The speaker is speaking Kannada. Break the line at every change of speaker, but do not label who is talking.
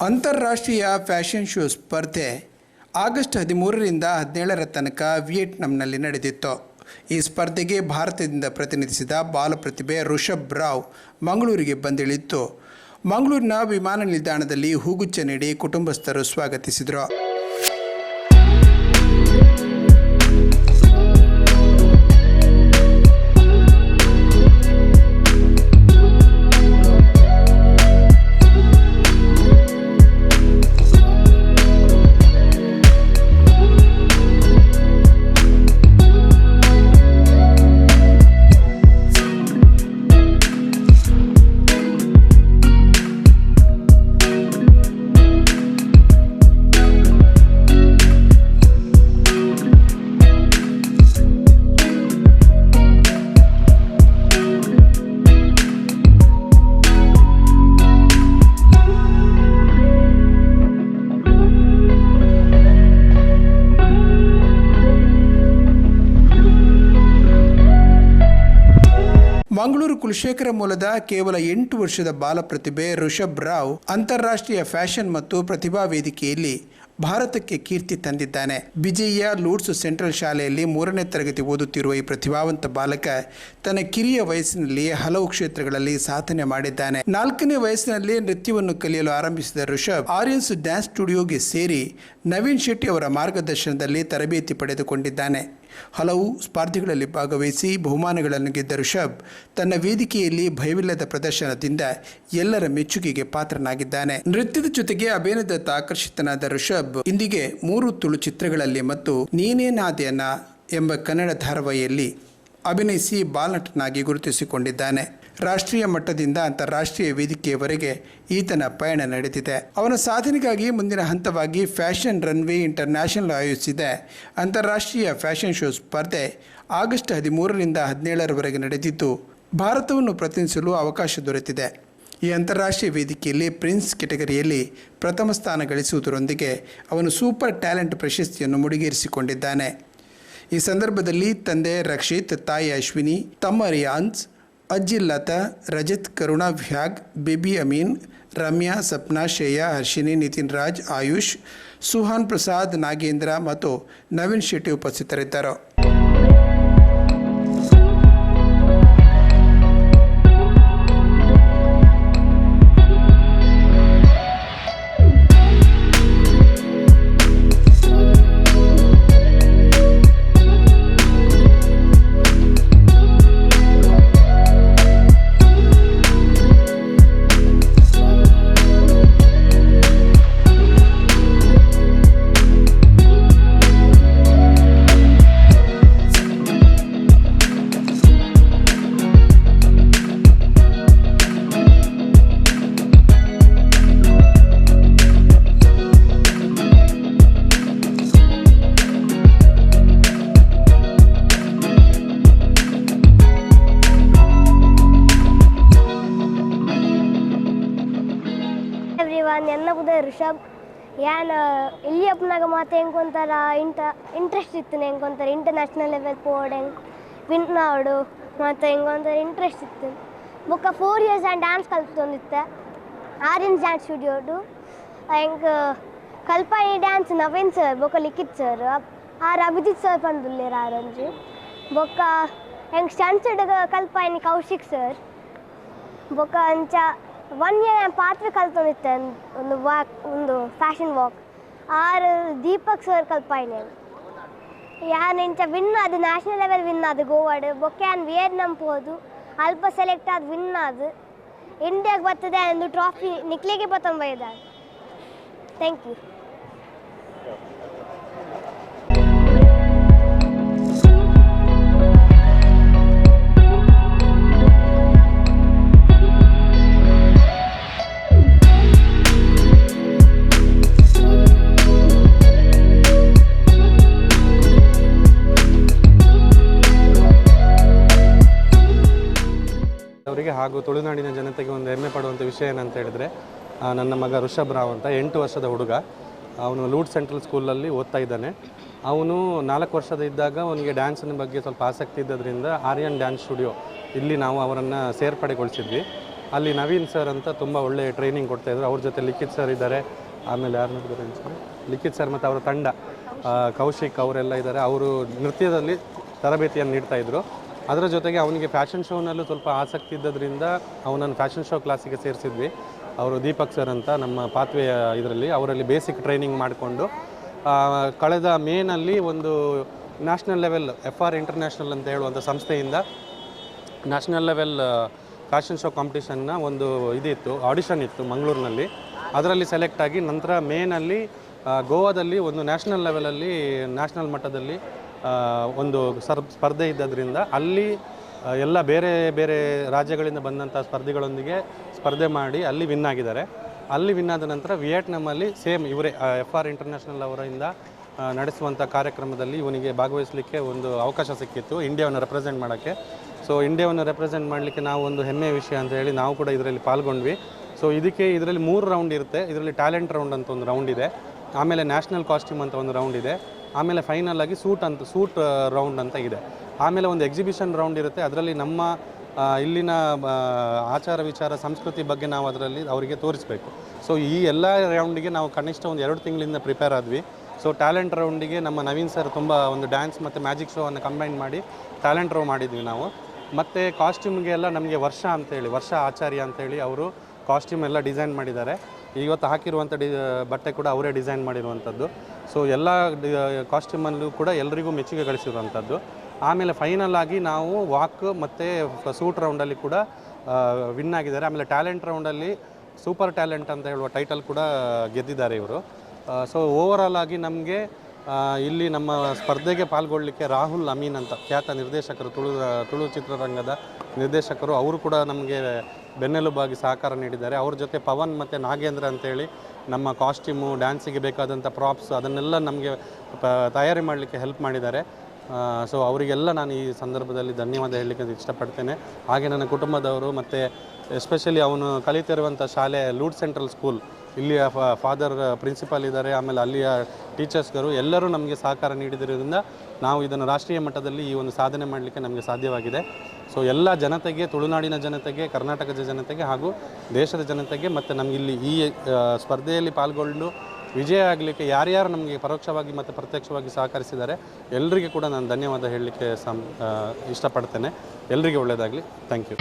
ಅಂತಾರಾಷ್ಟ್ರೀಯ ಫ್ಯಾಷನ್ ಶೋ ಸ್ಪರ್ಧೆ ಆಗಸ್ಟ್ ಹದಿಮೂರರಿಂದ ಹದಿನೇಳರ ತನಕ ವಿಯೆಟ್ನಾಂನಲ್ಲಿ ನಡೆದಿತ್ತು. ಈ ಸ್ಪರ್ಧೆಗೆ ಭಾರತದಿಂದ ಪ್ರತಿನಿಧಿಸಿದ ಬಾಲಪ್ರತಿಭೆ ಋಷಭ್ ರಾವ್ ಮಂಗಳೂರಿಗೆ ಬಂದಿಳಿತ್ತು. ಮಂಗಳೂರಿನ ವಿಮಾನ ನಿಲ್ದಾಣದಲ್ಲಿ ಹೂಗುಚ್ಚ ನೀಡಿ ಕುಟುಂಬಸ್ಥರು ಸ್ವಾಗತಿಸಿದರು. ಕುಲಶೇಖರ ಮೂಲದ ಕೇವಲ ಎಂಟು ವರ್ಷದ ಬಾಲಪ್ರತಿಭೆ ಋಷಭ್ ರಾವ್ ಅಂತಾರಾಷ್ಟ್ರೀಯ ಫ್ಯಾಷನ್ ಮತ್ತು ಪ್ರತಿಭಾ ವೇದಿಕೆಯಲ್ಲಿ ಭಾರತಕ್ಕೆ ಕೀರ್ತಿ ತಂದಿದ್ದಾನೆ. ಬಿಜೆಯ ಲೂಡ್ಸ್ ಸೆಂಟ್ರಲ್ ಶಾಲೆಯಲ್ಲಿ ಮೂರನೇ ತರಗತಿ ಓದುತ್ತಿರುವ ಈ ಪ್ರತಿಭಾವಂತ ಬಾಲಕ ತನ್ನ ಕಿರಿಯ ವಯಸ್ಸಿನಲ್ಲಿ ಹಲವು ಕ್ಷೇತ್ರಗಳಲ್ಲಿ ಸಾಧನೆ ಮಾಡಿದ್ದಾನೆ. ನಾಲ್ಕನೇ ವಯಸ್ಸಿನಲ್ಲಿ ನೃತ್ಯವನ್ನು ಕಲಿಯಲು ಆರಂಭಿಸಿದ ಋಷಭ್ ಆರ್ಯನ್ಸ್ ಡ್ಯಾನ್ಸ್ ಸ್ಟುಡಿಯೋಗೆ ಸೇರಿ ನವೀನ್ ಶೆಟ್ಟಿ ಅವರ ಮಾರ್ಗದರ್ಶನದಲ್ಲಿ ತರಬೇತಿ ಪಡೆದುಕೊಂಡಿದ್ದಾನೆ. ಹಲವು ಸ್ಪರ್ಧೆಗಳಲ್ಲಿ ಭಾಗವಹಿಸಿ ಬಹುಮಾನಗಳನ್ನು ಗೆದ್ದ ಋಷಭ್ ತನ್ನ ವೇದಿಕೆಯಲ್ಲಿ ಭಯವಿಲ್ಲದ ಪ್ರದರ್ಶನದಿಂದ ಎಲ್ಲರ ಮೆಚ್ಚುಗೆಗೆ ಪಾತ್ರನಾಗಿದ್ದಾನೆ. ನೃತ್ಯದ ಜೊತೆಗೆ ಅಭಿನಯದತ್ತ ಆಕರ್ಷಿತನಾದ ಋಷಭ್ ಇಂದಿಗೆ ಮೂರು ತುಳು ಚಿತ್ರಗಳಲ್ಲಿ ಮತ್ತು ನೀನೇ ನಾದ್ಯನ ಎಂಬ ಕನ್ನಡ ಧಾರಾವಾಹಿಯಲ್ಲಿ ಅಭಿನಯಿಸಿ ಬಾಲನಟನಾಗಿ ಗುರುತಿಸಿಕೊಂಡಿದ್ದಾನೆ. ರಾಷ್ಟ್ರೀಯ ಮಟ್ಟದಿಂದ ಅಂತಾರಾಷ್ಟ್ರೀಯ ವೇದಿಕೆಯವರೆಗೆ ಈತನ ಪಯಣ ನಡೆದಿದೆ. ಅವನ ಸಾಧನೆಗಾಗಿ ಮುಂದಿನ ಹಂತವಾಗಿ ಫ್ಯಾಷನ್ ರನ್ವೇ ಇಂಟರ್ನ್ಯಾಷನಲ್ ಆಯೋಜಿಸಿದೆ. ಅಂತಾರಾಷ್ಟ್ರೀಯ ಫ್ಯಾಷನ್ ಶೋ ಸ್ಪರ್ಧೆ ಆಗಸ್ಟ್ ಹದಿಮೂರರಿಂದ ಹದಿನೇಳರವರೆಗೆ ನಡೆದಿದ್ದು, ಭಾರತವನ್ನು ಪ್ರತಿನಿಧಿಸಲು ಅವಕಾಶ ದೊರೆತಿದೆ. ಈ ಅಂತಾರಾಷ್ಟ್ರೀಯ ವೇದಿಕೆಯಲ್ಲಿ ಪ್ರಿನ್ಸ್ ಕೆಟಗರಿಯಲ್ಲಿ ಪ್ರಥಮ ಸ್ಥಾನ ಗಳಿಸುವುದರೊಂದಿಗೆ ಅವನು ಸೂಪರ್ ಟ್ಯಾಲೆಂಟ್ ಪ್ರಶಸ್ತಿಯನ್ನು ಮುಡಿಗೇರಿಸಿಕೊಂಡಿದ್ದಾನೆ. ಈ ಸಂದರ್ಭದಲ್ಲಿ ತಂದೆ ರಕ್ಷಿತ್, ತಾಯಿ ಅಶ್ವಿನಿ, ತಮ್ಮ ರಿಯಾನ್ಸ್ ಅಜ್ಜಿ ಲತಾ ರಜತ್, ಕರುಣಾ, ವ್ಯಾಗ್, ಬೇಬಿ ಅಮೀನ್, ರಮ್ಯಾ, ಸಪ್ನಾ, ಶ್ರೇಯಾ ಹರ್ಷಿನಿ ನಿತಿನ್ ರಾಜ್, ಆಯುಷ್, ಸುಹಾನ್ ಪ್ರಸಾದ್, ನಾಗೇಂದ್ರ ಮತ್ತು ನವೀನ್ ಶೆಟ್ಟಿ ಉಪಸ್ಥಿತರಿದ್ದರು.
ಎನ್ನ ಏನು ಇಲ್ಲಿ ಅಪ್ಪನಾಗ ಮಾತು ಹೆಂಗೊಂತಾರ ಇಂಟ ಇಂಟ್ರೆಸ್ಟ್ ಇತ್ತು ಹೆಂಗೊಂತಾರೆ ಇಂಟರ್ನ್ಯಾಷನಲ್ ಲೆವೆಲ್ ಪೋಡೆಂಗ್ ವಿನ್ ಆಡು ಮತ್ತು ಹೆಂಗೊಂತಾರೆ ಇಂಟ್ರೆಸ್ಟ್ ಇತ್ತು. ಬುಕ್ಕ ಫೋರ್ ಇಯರ್ಸ್ ಆ್ಯಂಡ್ ಡ್ಯಾನ್ಸ್ ಕಲ್ತೊಂದಿತ್ತೆ ಆರ್ಯನ್ಸ್ ಡ್ಯಾನ್ಸ್ ಸ್ಟುಡಿಯೋಡು ಹೆಂಗೆ, ಕಲ್ಪನಿ ಡ್ಯಾನ್ಸ್ ನವೀನ್ ಸರ್ ಬೊಕ್ಕ ಲಿಖಿತ್ ಸರ್ ಆರು ಅಭಿಜಿತ್ ಸರ್ ಪಂದುಲ್ಲೇರ ಆರಂಜಿ. ಬೊಕ್ಕ ಹೆಂಗ್ ಸ್ಟಂಟ್ಸ್ ಕಲ್ಪನಿ ಕೌಶಿಕ್ ಸರ್ ಬೊಕ್ಕ ಅಂಚ ಒನ್ ಇಯರ್ ಪಾತ್ರೆ ಕಲ್ತೊಂದಿತ್ತೆ ಒಂದು ವಾಕ್ ಒಂದು ಫ್ಯಾಷನ್ ವಾಕ್ ಆರು ದೀಪಕ್ ಸರ್ ಕಲ್ಪಾಯಿನಿ. ಯಾನ್ ಇಂಚ ವಿನ್ ಅದು ನ್ಯಾಷನಲ್ ಲೆವೆಲ್ ವಿನ್ ಅದು ಗೋವಾಡ್ ಬೊಕ್ಕೆ ಅನ್ ವಿಯೆಟ್ನಾಂ ಹೋದು ಅಲ್ಪ ಸೆಲೆಕ್ಟ್ ಆದ ವಿನ್ ಅದು ಇಂಡಿಯಾಗೆ ಬರ್ತದೆ ಒಂದು ಟ್ರಾಫಿ ನಿಕ್ಲಿಗೆ ಬತ್ತೊಂಬೈದ ಥ್ಯಾಂಕ್ ಯು
ಹಾಗೂ ತುಳುನಾಡಿನ ಜನತೆಗೆ ಒಂದು ಹೆಮ್ಮೆ ಪಡುವಂಥ ವಿಷಯ ಏನಂತ ಹೇಳಿದ್ರೆ ನನ್ನ ಮಗ ಋಷಭ್ ರಾವ್ ಅಂತ ಎಂಟು ವರ್ಷದ ಹುಡುಗ. ಅವನು ಲೂಡ್ ಸೆಂಟ್ರಲ್ ಸ್ಕೂಲಲ್ಲಿ ಓದ್ತಾ ಇದ್ದಾನೆ. ಅವನು ನಾಲ್ಕು ವರ್ಷದ ಇದ್ದಾಗ ಅವನಿಗೆ ಡ್ಯಾನ್ಸಿನ ಬಗ್ಗೆ ಸ್ವಲ್ಪ ಆಸಕ್ತಿ ಇದ್ದದ್ರಿಂದ ಆರ್ಯನ್ ಡ್ಯಾನ್ಸ್ ಸ್ಟುಡಿಯೋ ಇಲ್ಲಿ ನಾವು ಅವರನ್ನು ಸೇರ್ಪಡೆಗೊಳಿಸಿದ್ವಿ. ಅಲ್ಲಿ ನವೀನ್ ಸರ್ ಅಂತ ತುಂಬ ಒಳ್ಳೆ ಟ್ರೈನಿಂಗ್ ಕೊಡ್ತಾಯಿದ್ರು ಅವ್ರ ಜೊತೆ ಲಿಖಿತ್ ಸರ್ ಇದ್ದಾರೆ. ಆಮೇಲೆ ಯಾರು? ಲಿಖಿತ್ ಸರ್ ಮತ್ತು ಅವರ ತಂಡ ಕೌಶಿಕ್ ಅವರೆಲ್ಲ ಇದ್ದಾರೆ. ಅವರು ನೃತ್ಯದಲ್ಲಿ ತರಬೇತಿಯನ್ನು ನೀಡ್ತಾ ಇದ್ರು. ಅದರ ಜೊತೆಗೆ ಅವನಿಗೆ ಫ್ಯಾಷನ್ ಶೋನಲ್ಲೂ ಸ್ವಲ್ಪ ಆಸಕ್ತಿ ಇದ್ದದ್ರಿಂದ ಅವನನ್ನು ಫ್ಯಾಷನ್ ಶೋ ಕ್ಲಾಸಿಗೆ ಸೇರಿಸಿದ್ವಿ. ಅವರು ದೀಪಕ್ ಸರ್ ಅಂತ ನಮ್ಮ ಪಾತ್ವೆಯ ಇದರಲ್ಲಿ, ಅವರಲ್ಲಿ ಬೇಸಿಕ್ ಟ್ರೈನಿಂಗ್ ಮಾಡಿಕೊಂಡು ಕಳೆದ ಮೇನಲ್ಲಿ ಒಂದು national level F R international ಅಂತ ಹೇಳುವಂಥ ಸಂಸ್ಥೆಯಿಂದ ನ್ಯಾಷನಲ್ ಲೆವೆಲ್ ಫ್ಯಾಷನ್ ಶೋ ಕಾಂಪಿಟೇಷನ್ನ ಒಂದು ಇದಿತ್ತು ಆಡಿಷನ್ ಇತ್ತು ಮಂಗಳೂರಿನಲ್ಲಿ. ಅದರಲ್ಲಿ ಸೆಲೆಕ್ಟ್ ಆಗಿ ನಂತರ ಮೇನಲ್ಲಿ ಗೋವಾದಲ್ಲಿ ಒಂದು ನ್ಯಾಷನಲ್ ಲೆವೆಲಲ್ಲಿ ನ್ಯಾಷನಲ್ ಮಟ್ಟದಲ್ಲಿ ಒಂದು ಸರ್, ಸ್ಪರ್ಧೆ ಇದ್ದದ್ರಿಂದ ಅಲ್ಲಿ ಎಲ್ಲ ಬೇರೆ ಬೇರೆ ರಾಜ್ಯಗಳಿಂದ ಬಂದಂಥ ಸ್ಪರ್ಧಿಗಳೊಂದಿಗೆ ಸ್ಪರ್ಧೆ ಮಾಡಿ ಅಲ್ಲಿ ವಿನ್ ಆಗಿದ್ದಾರೆ. ಅಲ್ಲಿ ವಿನ್ ಆದ ನಂತರ ವಿಯೆಟ್ನಾಮಲ್ಲಿ ಸೇಮ್ ಇವರೇ ಎಫ್ ಆರ್ ಇಂಟರ್ನ್ಯಾಷನಲ್ ಅವರಿಂದ ನಡೆಸುವಂಥ ಕಾರ್ಯಕ್ರಮದಲ್ಲಿ ಇವನಿಗೆ ಭಾಗವಹಿಸಲಿಕ್ಕೆ ಒಂದು ಅವಕಾಶ ಸಿಕ್ಕಿತ್ತು ಇಂಡಿಯಾವನ್ನು ರೆಪ್ರೆಸೆಂಟ್ ಮಾಡೋಕ್ಕೆ. ಸೊ ಇಂಡಿಯಾವನ್ನು ರೆಪ್ರೆಸೆಂಟ್ ಮಾಡಲಿಕ್ಕೆ ನಾವು ಒಂದು ಹೆಮ್ಮೆಯ ವಿಷಯ ಅಂತ ಹೇಳಿ ನಾವು ಕೂಡ ಇದರಲ್ಲಿ ಪಾಲ್ಗೊಂಡ್ವಿ. ಸೊ ಇದಕ್ಕೆ ಇದರಲ್ಲಿ ಮೂರು ರೌಂಡ್ ಇರುತ್ತೆ. ಇದರಲ್ಲಿ ಟ್ಯಾಲೆಂಟ್ ರೌಂಡ್ ಅಂತ ಒಂದು ರೌಂಡ್ ಇದೆ. ಆಮೇಲೆ ನ್ಯಾಷನಲ್ ಕಾಸ್ಟ್ಯೂಮ್ ಅಂತ ಒಂದು ರೌಂಡ್ ಇದೆ. ಆಮೇಲೆ ಫೈನಲ್ ಆಗಿ ಸೂಟ್ ಅಂತ ಸೂಟ್ ರೌಂಡ್ ಅಂತ ಇದೆ. ಆಮೇಲೆ ಒಂದು ಎಕ್ಸಿಬಿಷನ್ ರೌಂಡ್ ಇರುತ್ತೆ. ಅದರಲ್ಲಿ ನಮ್ಮ ಇಲ್ಲಿನ ಆಚಾರ ವಿಚಾರ, ಸಂಸ್ಕೃತಿ ಬಗ್ಗೆ ನಾವು ಅದರಲ್ಲಿ ಅವರಿಗೆ ತೋರಿಸಬೇಕು. ಸೊ ಈ ಎಲ್ಲ ರೌಂಡಿಗೆ ನಾವು ಕನಿಷ್ಠ ಒಂದು ಎರಡು ತಿಂಗಳಿಂದ ಪ್ರಿಪೇರ್ ಆದ್ವಿ. ಸೊ ಟ್ಯಾಲೆಂಟ್ ರೌಂಡಿಗೆ ನಮ್ಮ ನವೀನ್ ಸರ್ ತುಂಬ ಒಂದು ಡ್ಯಾನ್ಸ್ ಮತ್ತು ಮ್ಯಾಜಿಕ್ ಶೋವನ್ನು ಕಂಬೈನ್ ಮಾಡಿ ಟ್ಯಾಲೆಂಟ್ ರೋ ಮಾಡಿದ್ವಿ ನಾವು. ಮತ್ತು ಕಾಸ್ಟ್ಯೂಮ್ಗೆ ಎಲ್ಲ ನಮಗೆ ವರ್ಷ ಅಂತೇಳಿ ವರ್ಷ ಆಚಾರ್ಯ ಅಂತೇಳಿ ಅವರು ಕಾಸ್ಟ್ಯೂಮ್ ಎಲ್ಲ ಡಿಸೈನ್ ಮಾಡಿದ್ದಾರೆ. ಇವತ್ತು ಹಾಕಿರುವಂಥ ಡಿ ಬಟ್ಟೆ ಕೂಡ ಅವರೇ ಡಿಸೈನ್ ಮಾಡಿರುವಂಥದ್ದು. ಸೊ ಎಲ್ಲ ಕಾಸ್ಟ್ಯೂಮಲ್ಲೂ ಕೂಡ ಎಲ್ಲರಿಗೂ ಮೆಚ್ಚುಗೆ ಗಳಿಸಿರುವಂಥದ್ದು. ಆಮೇಲೆ ಫೈನಲ್ ನಾವು ವಾಕ್ ಮತ್ತು ಸೂಟ್ ರೌಂಡಲ್ಲಿ ಕೂಡ ವಿನ್ ಆಗಿದ್ದಾರೆ. ಆಮೇಲೆ ಟ್ಯಾಲೆಂಟ್ ರೌಂಡಲ್ಲಿ ಸೂಪರ್ ಟ್ಯಾಲೆಂಟ್ ಅಂತ ಹೇಳುವ ಟೈಟಲ್ ಕೂಡ ಗೆದ್ದಿದ್ದಾರೆ ಇವರು. ಸೊ ಓವರಾಲ್ ಆಗಿ ನಮಗೆ ಇಲ್ಲಿ ನಮ್ಮ ಸ್ಪರ್ಧೆಗೆ ಪಾಲ್ಗೊಳ್ಳಲಿಕ್ಕೆ ರಾಹುಲ್ ಅಮೀನ್ ಅಂತ ಖ್ಯಾತ ನಿರ್ದೇಶಕರು, ತುಳು ತುಳು ಚಿತ್ರರಂಗದ ನಿರ್ದೇಶಕರು, ಅವರು ಕೂಡ ನಮಗೆ ಬೆನ್ನೆಲುಬಾಗಿ ಸಹಕಾರ ನೀಡಿದ್ದಾರೆ. ಅವ್ರ ಜೊತೆ ಪವನ್ ಮತ್ತು ನಾಗೇಂದ್ರ ಅಂತೇಳಿ ನಮ್ಮ ಕಾಸ್ಟ್ಯೂಮು, ಡ್ಯಾನ್ಸಿಗೆ ಬೇಕಾದಂಥ ಪ್ರಾಪ್ಸ್ ಅದನ್ನೆಲ್ಲ ನಮಗೆ ತಯಾರಿ ಮಾಡಲಿಕ್ಕೆ ಹೆಲ್ಪ್ ಮಾಡಿದ್ದಾರೆ. ಸೊ ಅವರಿಗೆಲ್ಲ ನಾನು ಈ ಸಂದರ್ಭದಲ್ಲಿ ಧನ್ಯವಾದ ಹೇಳಲಿಕ್ಕೆ ಇಷ್ಟಪಡ್ತೇನೆ. ಹಾಗೆ ನನ್ನ ಕುಟುಂಬದವರು ಮತ್ತು ಎಸ್ಪೆಷಲಿ ಅವನು ಕಲಿತಿರುವಂಥ ಶಾಲೆ ಲೂಡ್ ಸೆಂಟ್ರಲ್ ಸ್ಕೂಲ್ ಇಲ್ಲಿಯ ಫಾದರ್ ಪ್ರಿನ್ಸಿಪಾಲ್ ಇದ್ದಾರೆ, ಆಮೇಲೆ ಅಲ್ಲಿಯ ಟೀಚರ್ಸ್ಗರು ಎಲ್ಲರೂ ನಮಗೆ ಸಹಕಾರ ನೀಡಿದಿರೋದ್ರಿಂದ ನಾವು ಇದನ್ನು ರಾಷ್ಟ್ರೀಯ ಮಟ್ಟದಲ್ಲಿ ಈ ಒಂದು ಸಾಧನೆ ಮಾಡಲಿಕ್ಕೆ ನಮಗೆ ಸಾಧ್ಯವಾಗಿದೆ. ಸೊ ಎಲ್ಲ ಜನತೆಗೆ, ತುಳುನಾಡಿನ ಜನತೆಗೆ, ಕರ್ನಾಟಕದ ಜನತೆಗೆ ಹಾಗೂ ದೇಶದ ಜನತೆಗೆ ಮತ್ತು ನಮಗೆ ಇಲ್ಲಿ ಈ ಸ್ಪರ್ಧೆಯಲ್ಲಿ ಪಾಲ್ಗೊಂಡು ವಿಜಯ ಆಗಲಿಕ್ಕೆ ಯಾರ್ಯಾರು ನಮಗೆ ಪರೋಕ್ಷವಾಗಿ ಮತ್ತು ಪ್ರತ್ಯಕ್ಷವಾಗಿ ಸಹಕರಿಸಿದ್ದಾರೆ ಎಲ್ಲರಿಗೆ ಕೂಡ ನಾನು ಧನ್ಯವಾದ ಹೇಳಲಿಕ್ಕೆ ಸಂ ಇಷ್ಟಪಡ್ತೇನೆ. ಎಲ್ಲರಿಗೆ ಒಳ್ಳೆಯದಾಗಲಿ. Thank you